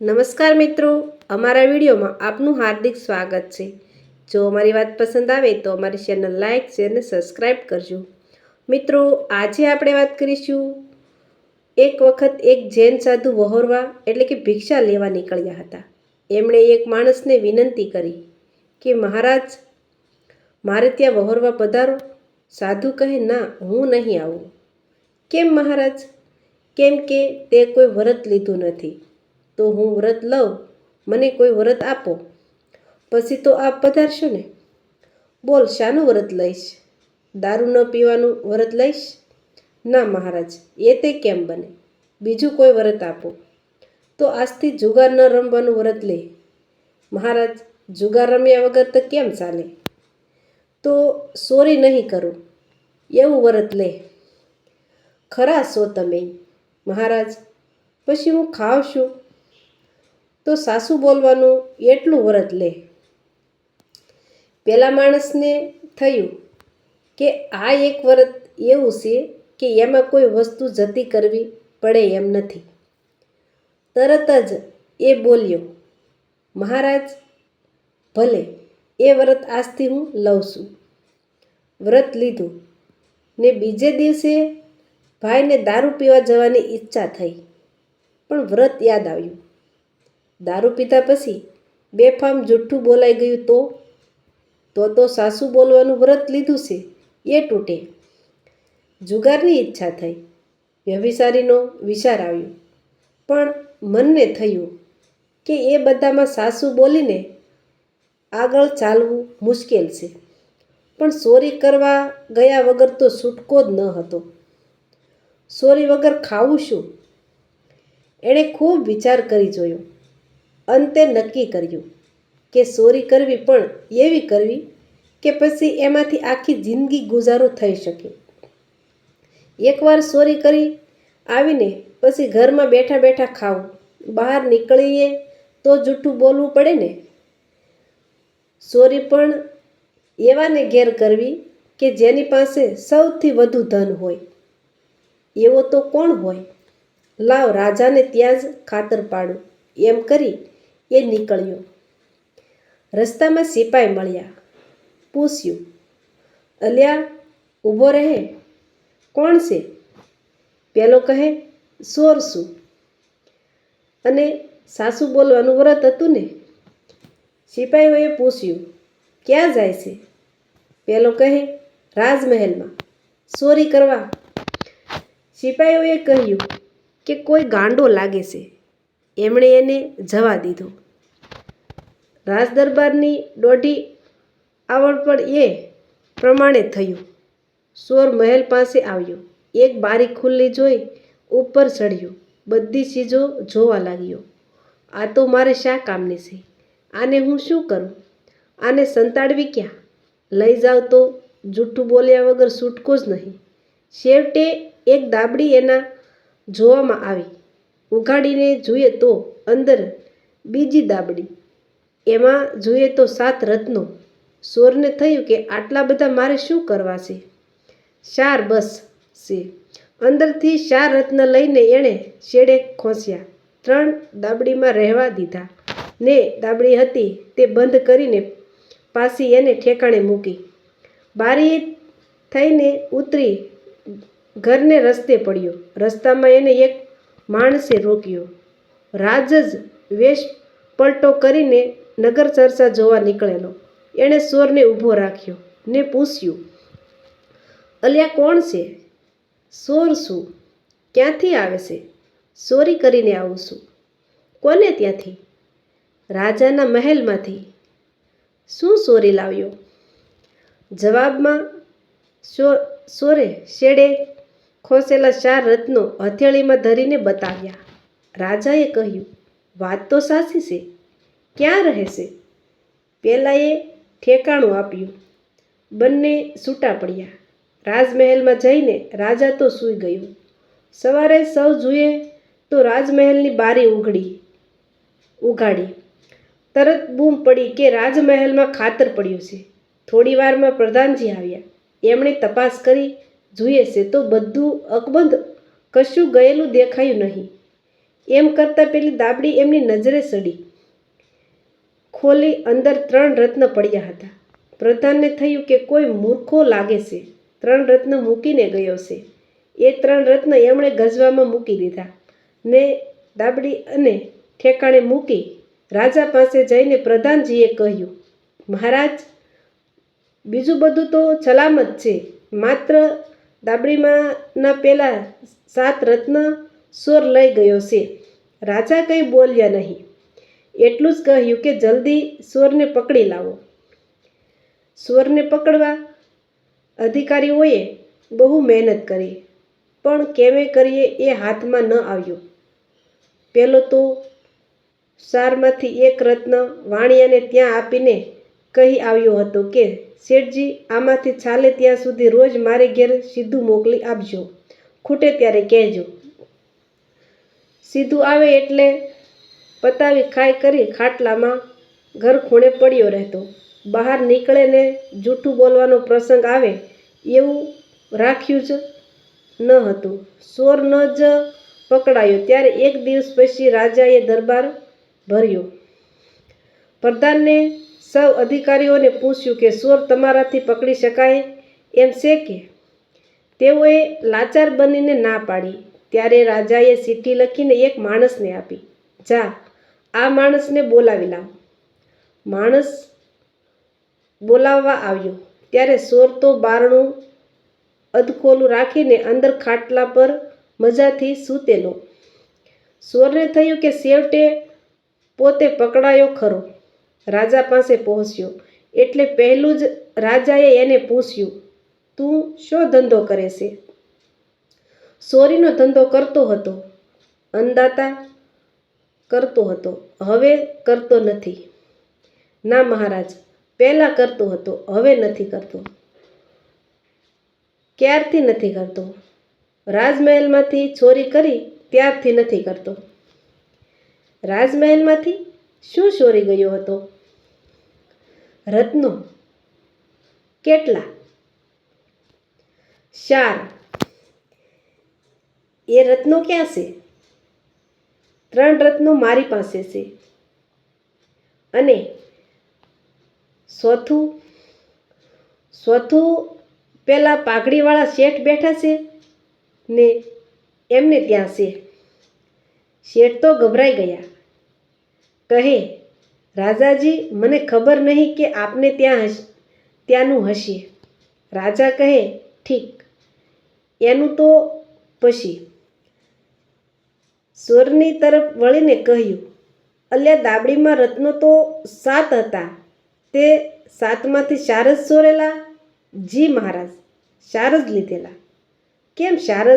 નમસ્કાર મિત્રો, અમારા વિડીયોમાં આપનું હાર્દિક સ્વાગત છે. જો અમારી વાત પસંદ આવે તો અમારી ચેનલ લાઇક શેર અને સબસ્ક્રાઈબ કરજો. મિત્રો, આજે આપણે વાત કરીશું એક વખત એક જૈન સાધુ વહોરવા એટલે કે ભિક્ષા લેવા નીકળ્યા હતા. એમણે એક માણસને વિનંતી કરી કે, મહારાજ, મારે ત્યાં વહોરવા પધારો. સાધુ કહે, ના, હું નહીં આવું. કેમ મહારાજ? કેમ કે તે કોઈ વ્રત લીધું નથી. તો હું વ્રત લઉં, મને કોઈ વ્રત આપો. પછી તો આપ પધારશો ને. બોલ, શાનું વ્રત લઈશ? દારૂ ન પીવાનું વ્રત લઈશ? ના મહારાજ, એ તે કેમ બને? બીજું કોઈ વ્રત આપો. તો આજથી જુગાર ન રમવાનું વ્રત લે. મહારાજ, જુગાર રમ્યા વગર તો કેમ ચાલે? તો સોરી નહીં કરું. એવું વ્રત લે. ખરા છો તમે. મહારાજ, પછી હું ખાવ છું? તો સાસુ બોલવાનું એટલું વ્રત લે. પેલા માણસને થયું કે આ એક વ્રત એવું છે કે એમાં કોઈ વસ્તુ જતી કરવી પડે એમ નથી. તરત જ એ બોલ્યો, મહારાજ, ભલે, એ વ્રત આજથી હું લઉં છું. વ્રત લીધું ને બીજે દિવસે ભાઈને દારૂ પીવા જવાની ઈચ્છા થઈ. પણ વ્રત યાદ આવ્યું. દારૂ પીધા પછી બેફામ જુઠ્ઠું બોલાઈ ગયું તો? તો તો સાસુ બોલવાનું વ્રત લીધું છે, એ તૂટે. જુગારની ઈચ્છા થઈ વ્યભિસારીનો વિચાર આવ્યો. પણ મનને થયું કે એ બધામાં સાસુ બોલીને આગળ ચાલવું મુશ્કેલ છે. પણ ચોરી કરવા ગયા વગર તો છૂટકો જ ન હતો. ચોરી વગર ખાવું શું? એણે ખૂબ વિચાર કરી જોયો. અંતે નક્કી કર્યું કે ચોરી કરવી પણ એવી કરવી કે પછી એમાંથી આખી જિંદગી ગુજારો થઈ શકે. એકવાર ચોરી કરી આવીને પછી ઘરમાં બેઠા બેઠા ખાવું, બહાર નીકળીએ તો જૂઠું બોલવું પડે ને? ચોરી પણ એવાને ઘેર કરવી કે જેની પાસે સૌથી વધુ ધન હોય. એવો તો કોણ હોય? લાવ રાજાને ત્યાં જ ખાતર પાડું. એમ કરી એ નીકળ્યો. રસ્તામાં સિપાઈ મળ્યા. પૂછ્યું, અલ્યા, ઊભો રહે? કોણ છે? પેલો કહે, સોર શું અને સાસુ બોલવાનું વ્રત હતું ને? સિપાહીઓએ પૂછ્યું, ક્યાં જાય છે? પેલો કહે, રાજમહેલમાં. ચોરી કરવા. સિપાહીઓએ કહ્યું કે કોઈ ગાંડો લાગે છે. એમણે એને જવા દીધો. રાજદરબારની દોઢી આવડ પણ એ પ્રમાણે થયું. સોર મહેલ પાસે આવ્યો. એક બારી ખુલ્લી જોઈ ઉપર ચડ્યો બધી ચીજો જોવા લાગ્યો. આ તો મારે શા કામની છે? આને હું શું કરું? આને સંતાડવી ક્યાં? લઈ જાવ તો જૂઠું બોલ્યા વગર છૂટકો જ નહીં. છેવટે એક દાબડી એના જોવામાં આવી. ઉઘાડીને જોઈએ તો અંદર બીજી દાબડી. એમાં જોઈએ તો સાત રત્નો. સોરને થયું કે આટલા બધા મારે શું કરવા છે? ચાર બસ છે. અંદરથી ચાર રત્ન લઈને એણે શેડે ખોસ્યા. ત્રણ દાબડીમાં રહેવા દીધા. ને દાબડી હતી તે બંધ કરીને પાછી એને ઠેકાણે મૂકી. બારી થઈને ઉતરી ઘરને રસ્તે પડ્યો. રસ્તામાં એને એક માણસે રોક્યો. રાજ જ વેશ પલટો કરીને નગર ચર્ચા જોવા નીકળેલો. એણે સોરને ઊભો રાખ્યો ને પૂછ્યું, અલ્યા કોણ છે? સોર શું? ક્યાંથી આવે છે? ચોરી કરીને આવું છું. કોને ત્યાંથી? રાજાના મહેલમાંથી. શું ચોરી લાવ્યો? જવાબમાં સોરે શેડે ખોસેલા ચાર રત્નો હથેળીમાં ધરીને બતાવ્યા. રાજાએ કહ્યું, વાત તો સાચી છે. ક્યાં રહેશે? પહેલાંએ ઠેકાણું આપ્યું. બંને છૂટા પડ્યા. રાજમહેલમાં જઈને રાજા તો સૂઈ ગયો. સવારે સૌ જુએ તો રાજમહેલની બારી ઉઘડી, ઉઘાડી. તરત બૂમ પડી કે રાજમહેલમાં ખાતર પડ્યું છે. થોડી વારમાં પ્રધાનજી આવ્યા. એમણે તપાસ કરી જોઈએ છે તો બધું અકબંધ. કશું ગયેલું દેખાયું નહીં. એમ કરતાં પેલી દાબડી એમની નજરે સડી. ખોલી અંદર ત્રણ રત્ન પડ્યા હતા. પ્રધાનને થયું કે કોઈ મૂર્ખો લાગે છે. ત્રણ રત્ન મૂકીને ગયો છે. એ ત્રણ રત્ન એમણે ગજવામાં મૂકી દીધા. ને દાબડી અને ઠેકાણે મૂકી રાજા પાસે જઈને પ્રધાનજીએ કહ્યું, મહારાજ, બીજું બધું તો સલામત છે. માત્ર દાબડીમાંના પહેલાં સાત રત્ન સોર લઈ ગયો છે. રાજા કંઈ બોલ્યા નહીં. એટલું જ કહ્યું કે જલ્દી સોરને પકડી લાવો. સોરને પકડવા અધિકારીઓએ બહુ મહેનત કરી, પણ કેમે કરીએ એ હાથમાં ન આવ્યો. પહેલો તો સારમાંથી એક રત્ન વાણિયાને ત્યાં આપીને કહી આવ્યો હતો કે, શેઠજી, આમાંથી ચાલે ત્યાં સુધી રોજ મારે ઘેર સીધું મોકલી આપજો. ખૂટે ત્યારે કહેજો. સીધું આવે એટલે પતાવી ખાઈ કરી ખાટલામાં ઘર ખૂણે પડ્યો રહેતો. બહાર નીકળે ને જૂઠું બોલવાનો પ્રસંગ આવે એવું રાખ્યું જ ન હતું. સોર ન જ પકડાયો. ત્યારે એક દિવસ પછી રાજાએ દરબાર ભર્યો. પ્રધાનને સૌ અધિકારીઓને પૂછ્યું કે સોર તમારાથી પકડી શકાય એમ છે કે? તેઓએ લાચાર બનીને ના પાડી. ત્યારે રાજાએ ચિઠ્ઠી લખીને એક માણસને આપી. જા આ માણસને બોલાવી લાવ. માણસ બોલાવવા આવ્યો. ત્યારે સોર તો બારણું અધખોલું રાખીને અંદર ખાટલા પર મજાથી સૂતેલો. સોરને થયું કે સેવટે પોતે પકડાયો ખરો. રાજા પાસે પહોંચ્યો. એટલે પહેલું જ રાજાએ એને પૂછ્યું, તું શો ધંધો કરે છે? સોરીનો ધંધો કરતો હતો. અંદાતા કરતો હતો. હવે કરતો નથી. ના મહારાજ, પહેલાં કરતો હતો, હવે નથી કરતો. ક્યારથી નથી કરતો? રાજમહેલમાંથી ચોરી કરી ત્યારથી નથી કરતો. રાજમહેલમાંથી શું ચોરી ગયો હતો? રત્નો. કેટલા? ચાર. એ રત્નો ક્યાં છે? ત્રણ રત્નો મારી પાસે છે. અને ચોથું ચોથું પેલા પાઘડીવાળા શેઠ બેઠા છે ને એમને ત્યાં છે. શેઠ તો ગભરાઈ ગયા. કહે, રાજાજી, મને ખબર નહીં કે આપને ત્યાં ત્યાંનું હશે. રાજા કહે, ઠીક, એનું તો પછી. સોરની તરફ વળીને કહ્યું, અલ્યા દાબડીમાં રત્નો તો સાત હતા. તે સાતમાંથી ચાર સોરેલા, જી મહારાજ ચાર લીધેલા. કેમ ચાર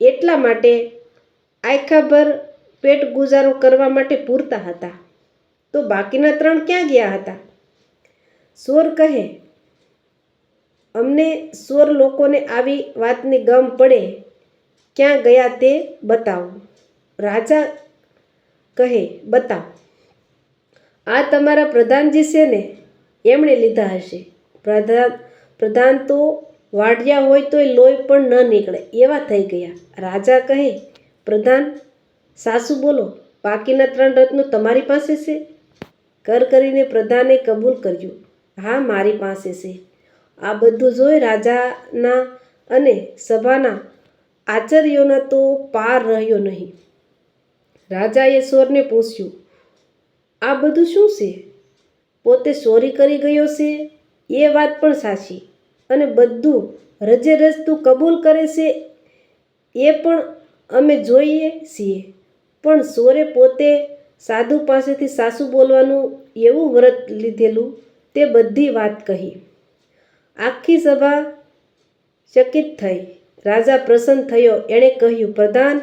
એટલા માટે આયખાભર પેટ ગુજારો કરવા માટે પૂરતા હતા. તો બાકીના ત્રણ ક્યાં ગયા હતા? સોર કહે, અમને સોર લોકોને આવી વાતની ગમ પડે. ક્યાં ગયા તે બતાવો. રાજા કહે, બતાવ. આ તમારા પ્રધાનજી છે ને? એમણે લીધા હશે. પ્રધાન પ્રધાન તો વાડિયા હોય તોય લોહી પણ ન નીકળે. એવા થઈ ગયા. રાજા કહે, પ્રધાન, સાસુ બોલો, બાકીના ત્રણ રત્નો તમારી પાસે છે? કર કરીને પ્રધાને કબૂલ કર્યું, હા, મારી પાસે છે. આ બધું જોઈ રાજાના અને સભાના આચાર્યોના તો પાર રહ્યો નહીં. રાજાએ સોરને પૂછ્યું, આ બધું શું છે? પોતે ચોરી કરી ગયો છે? એ વાત પણ સાચી. અને બધું રજે રજ તું કબૂલ કરે છે? એ પણ અમે જોઈએ છીએ. પણ સોરે પોતે સાધુ પાસેથી સાસુ બોલવાનું એવું વ્રત લીધેલું તે બધી વાત કહી. આખી સભા ચકિત થઈ. રાજા પ્રસન્ન થયો. એણે કહ્યું, પ્રધાન,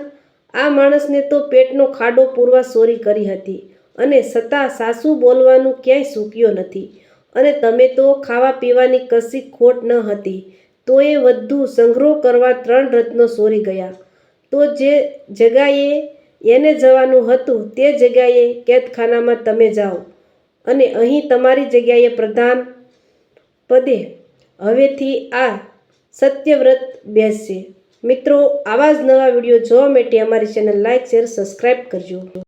આ માણસને તો પેટનો ખાડો પૂરવા સોરી કરી હતી અને છતાં સાસુ બોલવાનું ક્યાંય સૂક્યો નથી. અને તમે તો ખાવા પીવાની કશી ખોટ ન હતી. તો એ વધુ સંગ્રહ કરવા ત્રણ રત્નો સોરી ગયા. તો જે જગાએ એને જવાનું હતું, તે જગ્યાએ કેદખાનામાં તમે જાઓ. અને અહીં તમારી જગ્યાએ પ્રધાન પદે. હવેથી આ સત્યવ્રત બેસશે મિત્રો, આવા જ નવા વીડિયો જોવા માટે અમારી ચેનલ લાઇક શેર સબસ્ક્રાઈબ કરજો.